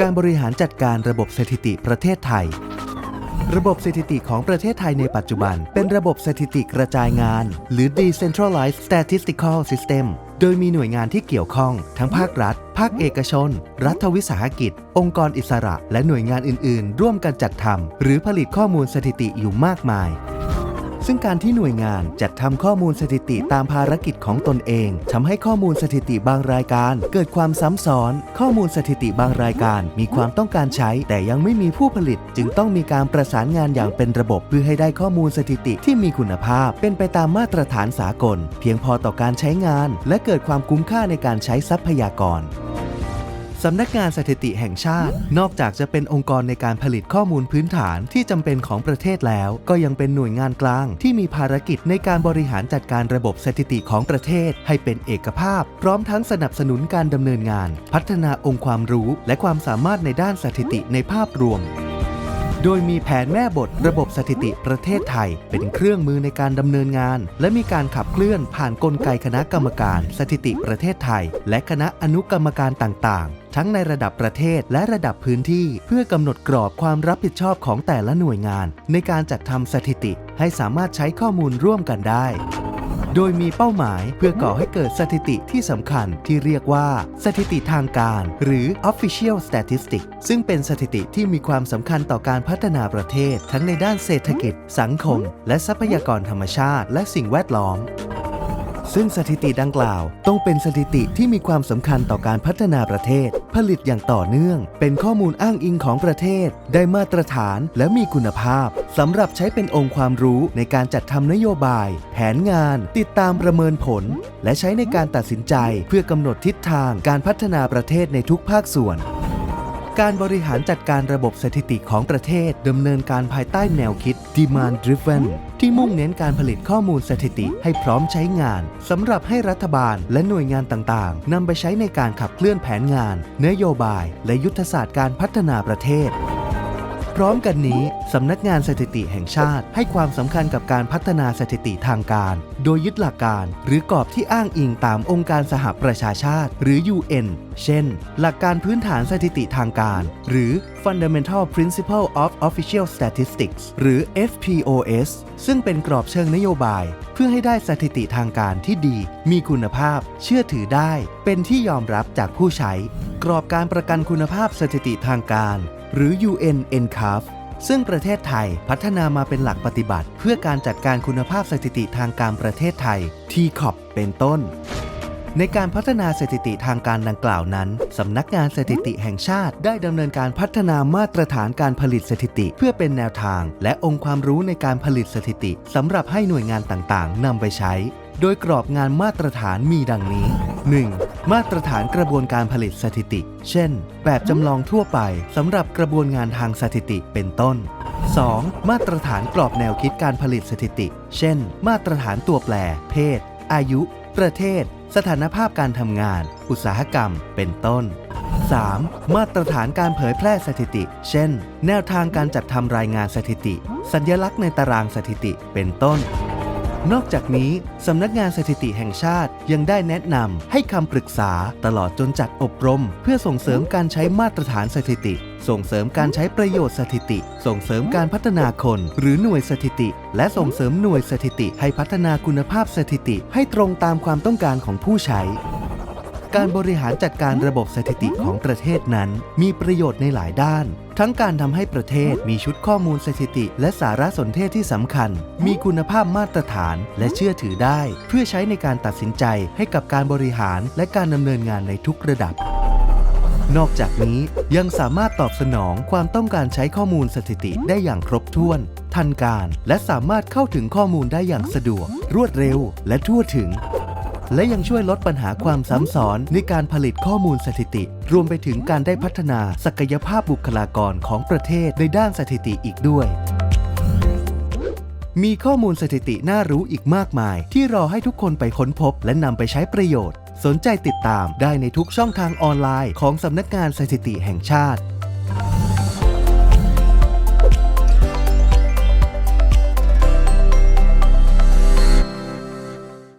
การบริหารจัดการระบบสถิติประเทศไทย ระบบสถิติของประเทศไทยในปัจจุบัน เป็นระบบสถิติกระจายงาน หรือ Decentralized Statistical System โดยมีหน่วยงานที่เกี่ยวข้อง ทั้งภาครัฐ ภาคเอกชน รัฐวิสาหกิจ องค์กรอิสระ และหน่วยงานอื่น ๆ ร่วมกันจัดทำหรือผลิตข้อมูลสถิติอยู่มากมาย ซึ่งการที่หน่วยงานจัดทำข้อมูลสถิติตามภารกิจของตนเองทำให้ข้อมูลสถิติบางรายการ เกิดความซ้ำซ้อน ข้อมูลสถิติบางรายการ มีความต้องการใช้ แต่ยังไม่มีผู้ผลิต จึงต้องมีการประสานงานอย่างเป็นระบบ เพื่อให้ได้ข้อมูลสถิติที่มีคุณภาพ เป็นไปตามมาตรฐานสากล เพียงพอต่อการใช้งาน และเกิดความคุ้มค่าในการใช้ทรัพยากร สำนักงานสถิติแห่งชาติ นอกจากจะเป็นองค์กรในการผลิตข้อมูลพื้นฐานที่จำเป็นของประเทศแล้ว ก็ยังเป็นหน่วยงานกลาง ที่มีภารกิจในการบริหารจัดการระบบสถิติของประเทศ ให้เป็นเอกภาพ พร้อมทั้งสนับสนุนการดำเนินงาน พัฒนาองค์ความรู้ และความสามารถในด้านสถิติในภาพรวม โดยมีแผนแม่บทระบบสถิติประเทศไทย เป็นเครื่องมือในการดำเนินงาน และมีการขับเคลื่อนผ่านนกลไกคณะกรรมการสถิติประเทศไทย และคณะอนุกรรมการต่างๆ ทั้งในระดับประเทศและระดับพื้นที่ เพื่อกำหนดกรอบความรับผิดชอบของแต่ละหน่วยงาน ในการจัดทำสถิติให้สามารถใช้ข้อมูลร่วมกันได้ โดยมีเป้าหมายเพื่อก่อให้เกิดสถิติที่สำคัญที่เรียกว่า สถิติทางการ หรือ official statistics ซึ่งเป็นสถิติที่มีความสำคัญต่อการพัฒนาประเทศ ทั้งในด้านเศรษฐกิจ สังคม และทรัพยากรธรรมชาติ และสิ่งแวดล้อม ซึ่งสถิติดังกล่าว ต้องเป็นสถิติที่มีความสำคัญต่อการพัฒนาประเทศ ผลิตอย่างต่อเนื่อง เป็นข้อมูลอ้างอิงของประเทศ ได้มาตรฐานและมีคุณภาพสำหรับใช้เป็นองค์ความรู้ในการจัดทำนโยบาย แผนงาน ติดตามประเมินผล และใช้ในการตัดสินใจ เพื่อกำหนดทิศทางการพัฒนาประเทศในทุกภาคส่วน การบริหารจัดการระบบสถิติของประเทศดำเนินการภายใต้แนวคิด Demand Driven ที่มุ่งเน้นการผลิตข้อมูลสถิติให้พร้อมใช้งานสำหรับให้รัฐบาลและหน่วยงานต่างๆนำไปใช้ในการขับเคลื่อนแผนงาน นโยบาย และยุทธศาสตร์การพัฒนาประเทศ พร้อมกันนี้ สำนักงานสถิติแห่งชาติ ให้ความสำคัญกับการพัฒนาสถิติทางการ โดยยึดหลักการ หรือกรอบที่อ้างอิงตามองค์การสหประชาชาติ หรือ UN เช่น หลักการพื้นฐานสถิติทางการ หรือ Fundamental Principle of Official Statistics หรือ FPOS ซึ่งเป็นกรอบเชิงนโยบาย เพื่อให้ได้สถิติทางการที่ดี มีคุณภาพ เชื่อถือได้ เป็นที่ยอมรับจากผู้ใช้ กรอบการประกันคุณภาพสถิติทางการ หรือ UN NCAP ซึ่งประเทศไทยพัฒนามาเป็นหลักปฏิบัติ เพื่อการจัดการคุณภาพสถิติทางการประเทศไทย TCOP เป็นต้น ในการพัฒนาสถิติทางการดังกล่าวนั้น สำนักงานสถิติแห่งชาติได้ดำเนินการพัฒนามาตรฐานการผลิตสถิติ เพื่อเป็นแนวทาง และองค์ความรู้ในการผลิตสถิติสำหรับให้หน่วยงานต่างๆนำไปใช้ โดยกรอบงานมาตรฐานมีดังนี้ 1. มาตรฐานกระบวนการผลิตสถิติ เช่น แบบจำลองทั่วไปสำหรับกระบวนงานทางสถิติเป็นต้น 2. มาตรฐานกรอบแนวคิดการผลิตสถิติ เช่น มาตรฐานตัวแปร เพศ อายุ ประเทศ สถานภาพการทำงาน อุตสาหกรรม เป็นต้น 3. มาตรฐานการเผยแพร่สถิติ เช่น แนวทางการจัดทำรายงานสถิติ สัญลักษณ์ในตารางสถิติ เป็นต้น นอกจากนี้ สำนักงานสถิติแห่งชาติยังได้แนะนำให้คำปรึกษาตลอดจนจัดอบรม เพื่อส่งเสริมการใช้มาตรฐานสถิติ ส่งเสริมการใช้ประโยชน์สถิติ ส่งเสริมการพัฒนาคน หรือหน่วยสถิติ และส่งเสริมหน่วยสถิติ ให้พัฒนาคุณภาพสถิติ ให้ตรงตามความต้องการของผู้ใช้การบริหารจัดการระบบสถิติของประเทศนั้น มีประโยชน์ในหลายด้าน ทั้งการทำให้ประเทศมีชุดข้อมูลสถิติ และสารสนเทศที่สำคัญ มีคุณภาพมาตรฐานและเชื่อถือได้ เพื่อใช้ในการตัดสินใจให้กับการบริหารและการดำเนินงานในทุกระดับนอกจากนี้ยังสามารถตอบสนองความต้องการใช้ข้อมูลสถิติได้อย่างครบถ้วน ทันการ และสามารถเข้าถึงข้อมูลได้อย่างสะดวก รวดเร็ว และทั่วถึง และยังช่วยลดปัญหาความซ้ำซ้อนในการผลิตข้อมูลสถิติ รวมไปถึงการได้พัฒนาศักยภาพบุคลากรของประเทศในด้านสถิติอีกด้วยมีข้อมูลสถิติน่ารู้อีกมากมาย ที่รอให้ทุกคนไปค้นพบ และนำไปใช้ประโยชน์ สนใจติดตามได้ในทุกช่องทางออนไลน์ของสำนักงานสถิติแห่งชาติ